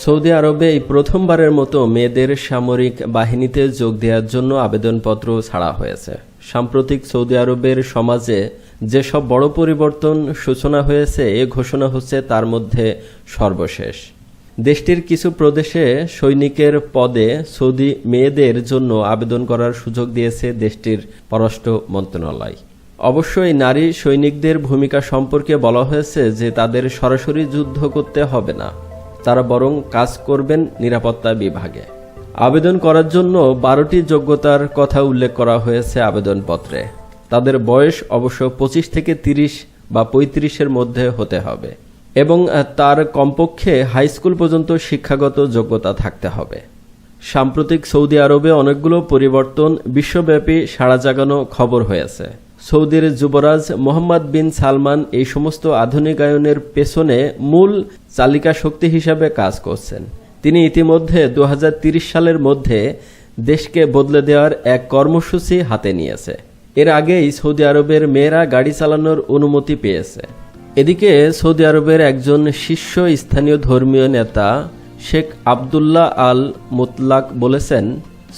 Saudi আরবে এই প্রথমবারের মতো মেয়েদের সামরিক বাহিনীতে যোগ দেওয়ার জন্য আবেদনপত্র ছাড়া হয়েছে। সাম্প্রতিক সৌদি আরবের সমাজে যেসব বড় পরিবর্তন সূচনা হয়েছে, এ ঘোষণা হচ্ছে তার মধ্যে সর্বশেষ। দেশটির কিছু প্রদেশে সৈনিকের পদে সৌদি মেয়েদের জন্য আবেদন করার সুযোগ দিয়েছে দেশটির পররাষ্ট্র মন্ত্রণালয়। অবশ্যই নারী সৈনিকদের ভূমিকা সম্পর্কে বলা হয়েছে যে তাদের সরাসরি যুদ্ধ করতে হবে না। তারা বরং কাজ করবেন নিরাপত্তা বিভাগে। আবেদন করার জন্য বারোটি যোগ্যতার কথা উল্লেখ করা হয়েছে আবেদনপত্রে। তাদের বয়স অবশ্য পঁচিশ থেকে তিরিশ বা পঁয়ত্রিশের মধ্যে হতে হবে এবং তার কমপক্ষে হাইস্কুল পর্যন্ত শিক্ষাগত যোগ্যতা থাকতে হবে। সাম্প্রতিক সৌদি আরবে অনেকগুলো পরিবর্তন বিশ্বব্যাপী সাড়া জাগানো খবর হয়েছে। সৌদির যুবরাজ মোহাম্মদ বিন সালমান এই সমস্ত আধুনিকায়নের পেছনে মূল চালিকা শক্তি হিসাবে কাজ করছেন। তিনি ইতিমধ্যে দু সালের মধ্যে দেশকে বদলে দেওয়ার এক কর্মসূচি হাতে নিয়েছে। এর আগেই সৌদি আরবের মেয়েরা গাড়ি চালানোর অনুমতি পেয়েছে। এদিকে সৌদি আরবের একজন শীর্ষ স্থানীয় ধর্মীয় নেতা শেখ আবদুল্লাহ আল মুতলাক বলেছেন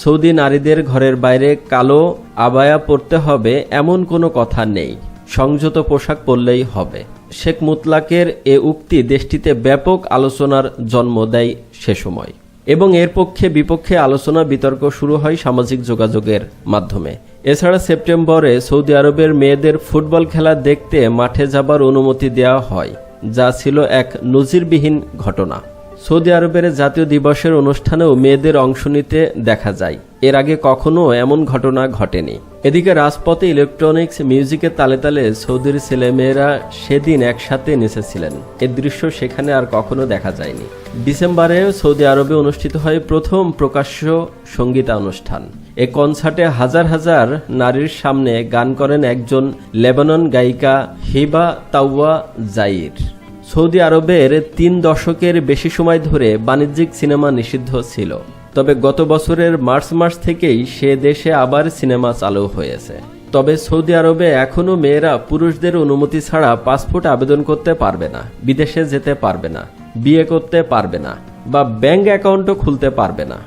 সৌদি নারীদের ঘরের বাইরে কালো আবায়া পরতে হবে এমন কোনো কথা নেই। সংযত পোশাক পরলেই হবে। শেখ মুতলাকের এ উক্তি দেশটিতে ব্যাপক আলোচনার জন্ম দেয় সে সময়। এবং এর পক্ষে বিপক্ষে আলোচনা বিতর্ক শুরু হয় সামাজিক যোগাযোগের মাধ্যমে। এছাড়া সেপ্টেম্বরে সৌদি আরবের মেয়েদের ফুটবল খেলা দেখতে মাঠে যাবার অনুমতি দেওয়া হয়, যা ছিল এক নজিরবিহীন ঘটনা। সৌদি আরবের জাতীয় দিবসের অনুষ্ঠানেও মেয়েদের অংশ নিতে দেখা যায়। এর আগে কখনো এমন ঘটনা ঘটেনি। এদিকে রাজপথে ইলেকট্রনিক্স মিউজিকের তালে তালে সৌদির ছেলেমেয়েরা সেদিন একসাথে নেচেছিলেন। এর দৃশ্য সেখানে আর কখনো দেখা যায়নি। ডিসেম্বরে সৌদি আরবে অনুষ্ঠিত হয় প্রথম প্রকাশ্য সঙ্গীতানুষ্ঠান এ কনসার্টে হাজার হাজার নারীর সামনে গান করেন একজন লেবানন গায়িকা হিবা তাওয়া জাইর। সৌদি আরবের তিন দশকের বেশি সময় ধরে বাণিজ্যিক সিনেমা নিষিদ্ধ ছিল। তবে গত বছরের মার্চ মাস থেকেই সে দেশে আবার সিনেমা চালু হয়েছে। তবে সৌদি আরবে এখনও মেয়েরা পুরুষদের অনুমতি ছাড়া পাসপোর্ট আবেদন করতে পারবে না, বিদেশে যেতে পারবে না, বিয়ে করতে পারবে না বা ব্যাংক অ্যাকাউন্টও খুলতে পারবে না।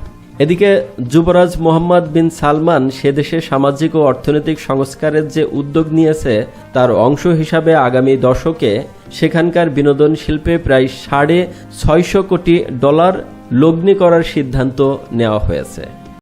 এদিকে যুবরাজ মোহাম্মদ বিন সালমান সে দেশে সামাজিক ও অর্থনৈতিক সংস্কারের যে উদ্যোগ নিয়েছে, তার অংশ হিসাবে আগামী দশকে সেখানকার বিনোদন শিল্পে প্রায় সাড়ে ছয়শো কোটি ডলার লগ্নি করার সিদ্ধান্ত নেওয়া হয়েছে।